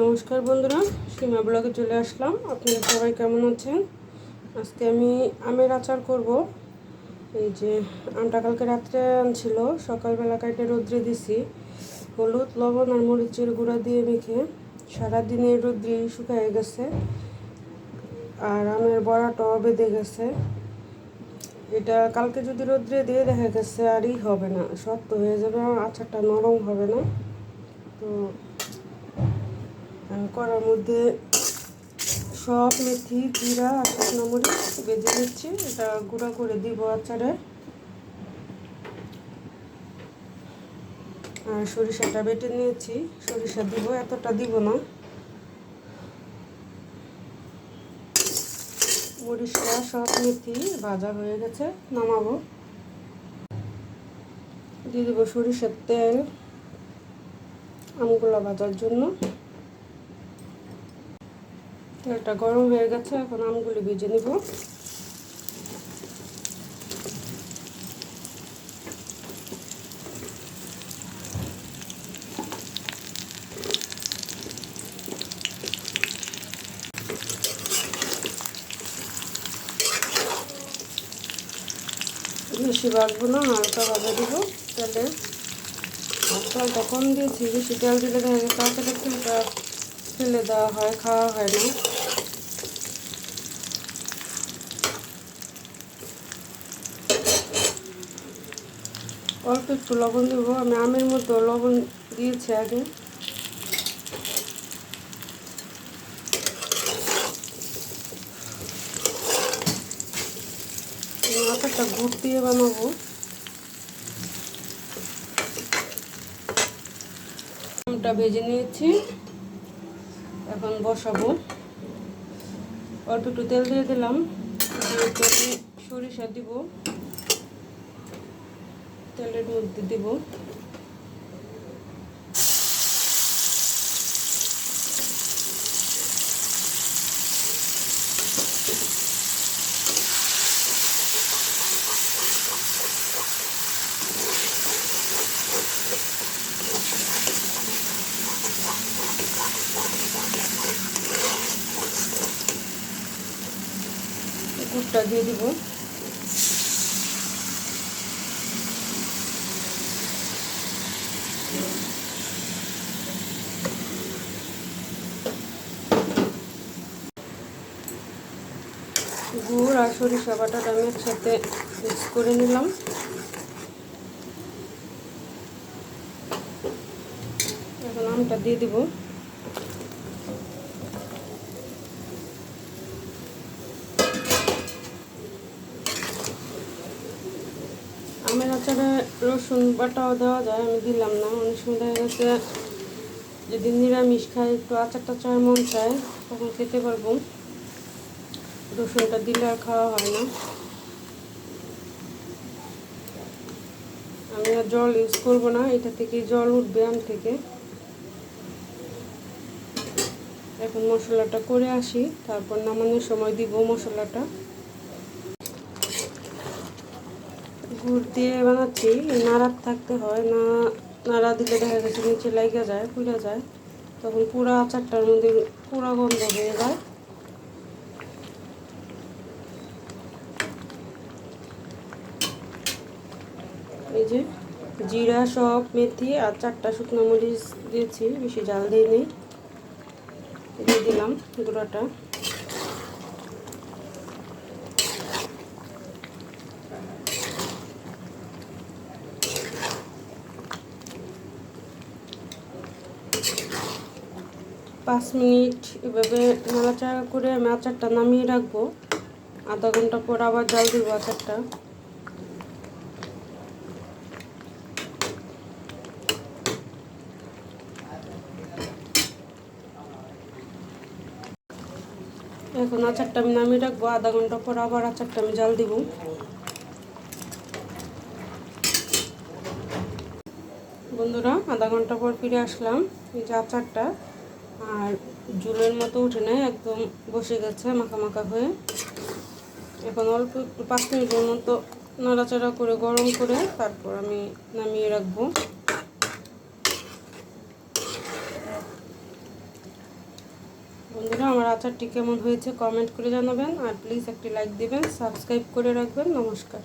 নমস্কার বন্ধুরা, সীমা ব্লগে চলে আসলাম। আপনারা সবাই কেমন আছেন? আজকে আমি আমের আচার করব। এই যে আমটা কালকে রাত্রে আনছিল, সকালবেলা কাটে রোদ্রে দিছি। হলুদ, লবণ আর মরিচের গুঁড়া দিয়ে মেখে সারাদিনে রোদ্রে শুকায় গেছে আর আমের বড়াটাও বেঁধে গেছে। এটা কালকে যদি রোদ্রে দিয়ে দেখা গেছে, আরই হবে না, শক্ত হয়ে যাবে, আচারটা নরম হবে না। তো করার মধ্যে সব মেথি, জিরা, আর শুকনো মরিচ বেজে নিচ্ছি এটা গুঁড়া করে দিব আচারে। আর সরিষাটা বেটে নিয়েছি। সরিষা দিব, এতটা দিব না। মরিচটা, সব মেথি ভাজা হয়ে গেছে, নামাবো। দিয়ে দেবো সরিষার তেল আমগুলো ভাজার জন্য। তেলটা গরম হয়ে গেছে, এখন আমগুলি ভেজে নিব। বেশি বাড়বো না, হালকা ভাজা দিব। তাহলে তেলটা কম দিয়েছি, বেশি তেল দিলে দেখা যায় তাড়াতাড়ি ফেলে দেওয়া হয়, খাওয়া হয় না। অল্প একটু লবণ দেবো। আমি আমের মধ্যে লবণ দিয়েছি আগে। আচারটা গুড় দিয়ে বানাবো। আমটা ভেজে নিয়েছি। এখন বসাবো। অল্প একটু তেল দিয়ে দিলাম। সরিষা দিব। তেলের মধ্যে দিব। গুড়টা দিয়ে দিব। গুড় আর সরিষা বাটাটা আমি একসাথে মিক্স করে নিলাম। এখন আমটা দিয়ে দিব। আমের আচারে রসুন বাটাও দেওয়া যায়, আমি দিলাম না। অনেক সময় দেখা গেছে যদি নিরামিষ খাই, একটু আচার টাচার মন চায়, তখন খেতে পারব। রসুনটা দিলে আর খাওয়া হয় না। আমি আর জল ইউজ করব না, এটা থেকে জল উঠবে আম থেকে। এখন মশলাটা করে আসি, তারপর নামানোর সময় দিব মশলাটা। গুড় দিয়ে বানাচ্ছি, নাড়ার থাকতে হয় না, নাড়া দিলে দেখা গেছে নিচে লেগে যায়, পুড়ে যায়। তখন পুরা আচারটার মধ্যে পুরা গন্ধ হয়ে যায়। এই যে জিরা সব মেথি আর চারটা শুকনো মরিচ দিয়েছি, বেশি জাল দিয়ে নেই। দিয়ে দিলাম গুঁড়োটা। পাঁচ মিনিট এভাবে নাড়াচাড়া করে আমি আচারটা নামিয়ে রাখব। আধা ঘণ্টা পর আবার জল দিব আচারটা। এখন আচারটা আমি নামিয়ে রাখব, আধা ঘণ্টা পর আবার আচারটা আমি জাল দিব। বন্ধুরা, আধা ঘণ্টা পর ফিরে আসলাম, এই যে আচারটা। আর জুলের মতো উঠে নেয় একদম বসে গেছে মাখা মাখা হয়ে। এখন অল্প একটু পাঁচ মিনিটের মতো নাড়াচাড়া করে, গরম করে তারপর আমি নামিয়ে রাখব। বন্ধুরা, আমার আচারটি কেমন হয়েছে কমেন্ট করে জানাবেন আর প্লিজ একটি লাইক দিবেন, সাবস্ক্রাইব করে রাখবেন। নমস্কার।